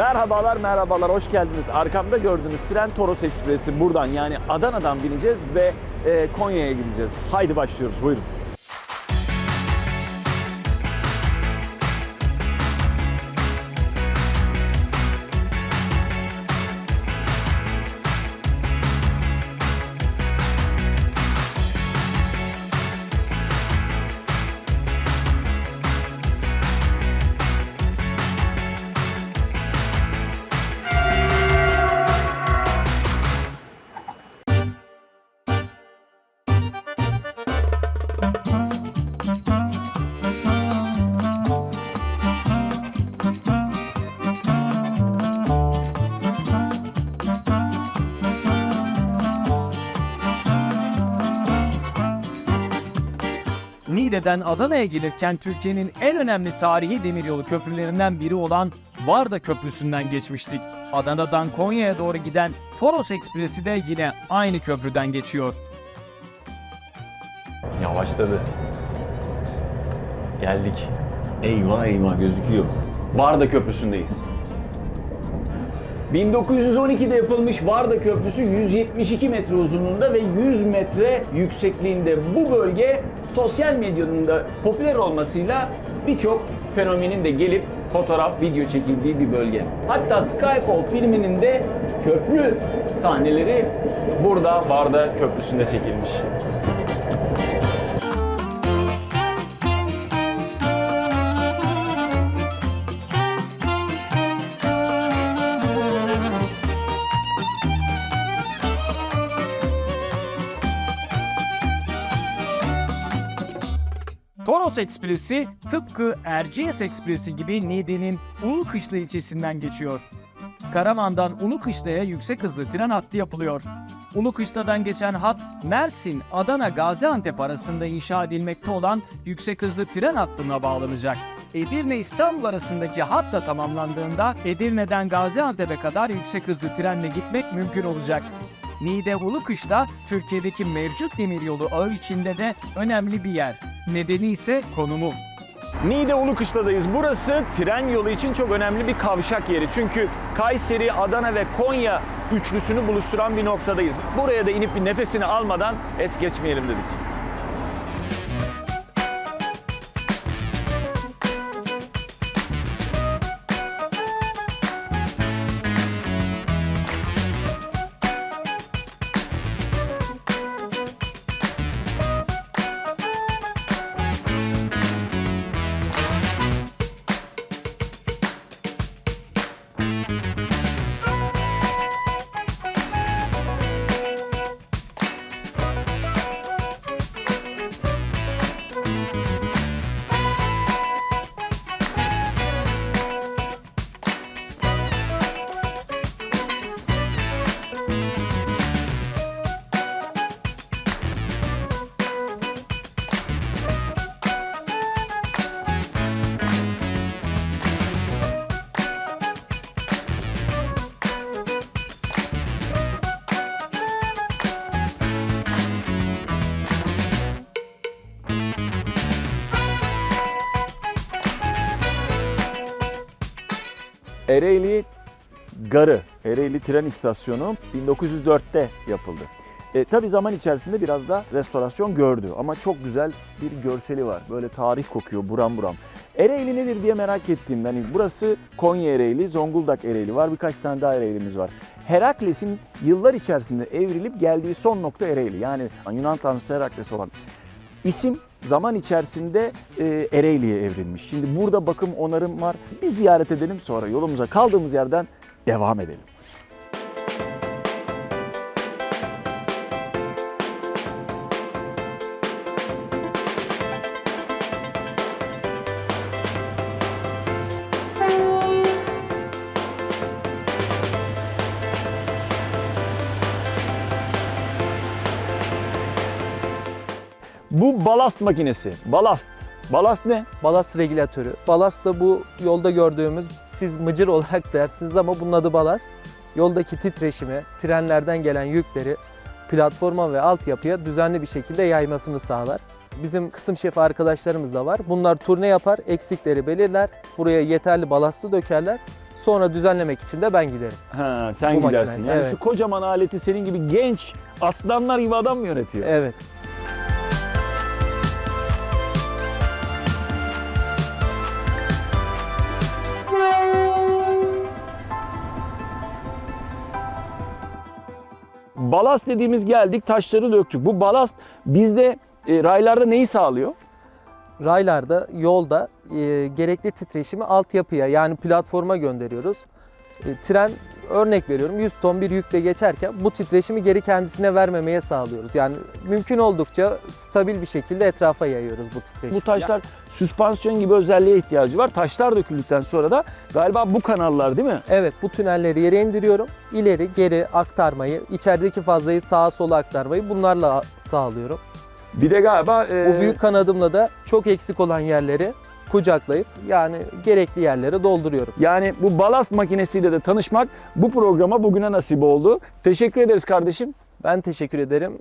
Merhabalar merhabalar hoş geldiniz. Arkamda gördüğünüz tren Toros Ekspresi buradan yani Adana'dan bineceğiz ve e, Konya'ya gideceğiz. Haydi başlıyoruz buyurun. Niğde'den Adana'ya gelirken Türkiye'nin en önemli tarihi demiryolu köprülerinden biri olan Varda Köprüsü'nden geçmiştik. Adana'dan Konya'ya doğru giden Toros Ekspresi de yine aynı köprüden geçiyor. Yavaşladı. Geldik. Eyvah eyvah gözüküyor. Varda Köprüsü'ndeyiz. 1912'de yapılmış Varda Köprüsü 172 metre uzunluğunda ve 100 metre yüksekliğinde. Bu bölge sosyal medyanın da popüler olmasıyla birçok fenomenin de gelip fotoğraf, video çekildiği bir bölge. Hatta Skyfall filminin de köprü sahneleri burada Varda Köprüsü'nde çekilmiş. Toros Ekspresi tıpkı Erciyes Ekspresi gibi Niğde'nin Ulukışla ilçesinden geçiyor. Karaman'dan Ulukışla'ya yüksek hızlı tren hattı yapılıyor. Ulukışla'dan geçen hat Mersin, Adana, Gaziantep arasında inşa edilmekte olan yüksek hızlı tren hattına bağlanacak. Edirne İstanbul arasındaki hat da tamamlandığında Edirne'den Gaziantep'e kadar yüksek hızlı trenle gitmek mümkün olacak. Niğde Ulukışla Türkiye'deki mevcut demiryolu ağı içinde de önemli bir yer. Nedeni ise konumu. Niğde Ulukışla'dayız. Burası tren yolu için çok önemli bir kavşak yeri. Çünkü Kayseri, Adana ve Konya üçlüsünü buluşturan bir noktadayız. Buraya da inip bir nefesini almadan es geçmeyelim dedik. Ereğli Garı, Ereğli Tren İstasyonu 1904'te yapıldı. E, tabii zaman içerisinde biraz da restorasyon gördü ama çok güzel bir görseli var. Böyle tarih kokuyor buram buram. Ereğli nedir diye merak ettiğimden hani burası Konya Ereğli, Zonguldak Ereğli var. Birkaç tane daha Ereğli'miz var. Herakles'in yıllar içerisinde evrilip geldiği son nokta Ereğli. Yani Yunan tanrısı Herakles olan isim zaman içerisinde e, Ereğli'ye evrilmiş. Şimdi burada bakım onarım var. Bir ziyaret edelim sonra yolumuza kaldığımız yerden devam edelim. Bu balast makinesi. Balast. Balast ne? Balast regülatörü. Balast da bu yolda gördüğümüz siz mıcır olarak dersiniz ama bunun adı balast. Yoldaki titreşimi, trenlerden gelen yükleri platforma ve altyapıya düzenli bir şekilde yaymasını sağlar. Bizim kısım şefi arkadaşlarımız da var. Bunlar turne yapar, eksikleri belirler. Buraya yeterli balastı dökerler. Sonra düzenlemek için de ben giderim. Ha, sen Bu gidersin. makine, Yani evet. şu kocaman aleti senin gibi genç aslanlar gibi adam mı yönetiyor? Evet. Balast dediğimiz geldik taşları döktük. Bu balast bizde e, raylarda neyi sağlıyor? Raylarda, yolda e, gerekli titreşimi altyapıya yani platforma gönderiyoruz. E, tren örnek veriyorum 100 ton bir yükle geçerken bu titreşimi geri kendisine vermemeye sağlıyoruz. Yani mümkün oldukça stabil bir şekilde etrafa yayıyoruz bu titreşimi. Bu taşlar süspansiyon gibi özelliğe ihtiyacı var. Taşlar döküldükten sonra da galiba bu kanallar değil mi? Evet bu tünelleri yere indiriyorum. İleri geri aktarmayı, içerideki fazlayı sağa sola aktarmayı bunlarla sağlıyorum. Bir de galiba e, Bu büyük kanadımla da çok eksik olan yerleri kucaklayıp yani gerekli yerlere dolduruyorum. yani bu balast makinesiyle de tanışmak bu programa bugüne nasip oldu. Teşekkür ederiz kardeşim. Ben teşekkür ederim.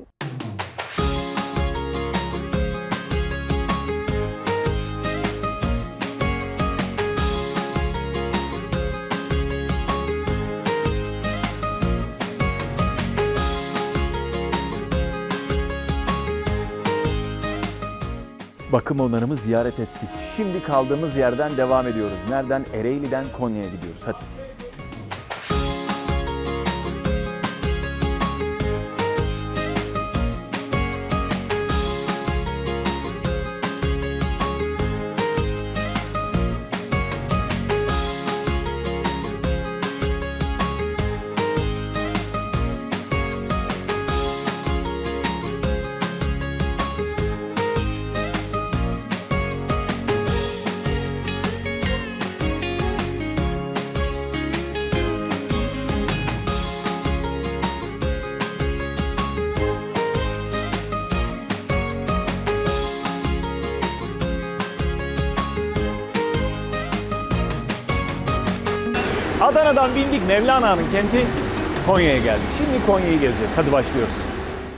Bakım onarımı ziyaret ettik. Şimdi kaldığımız yerden devam ediyoruz. Nereden? Ereğli'den Konya'ya gidiyoruz. Hadi. Adana'dan bindik Mevlana'nın kenti Konya'ya geldik. Şimdi Konya'yı gezeceğiz. Hadi başlıyoruz.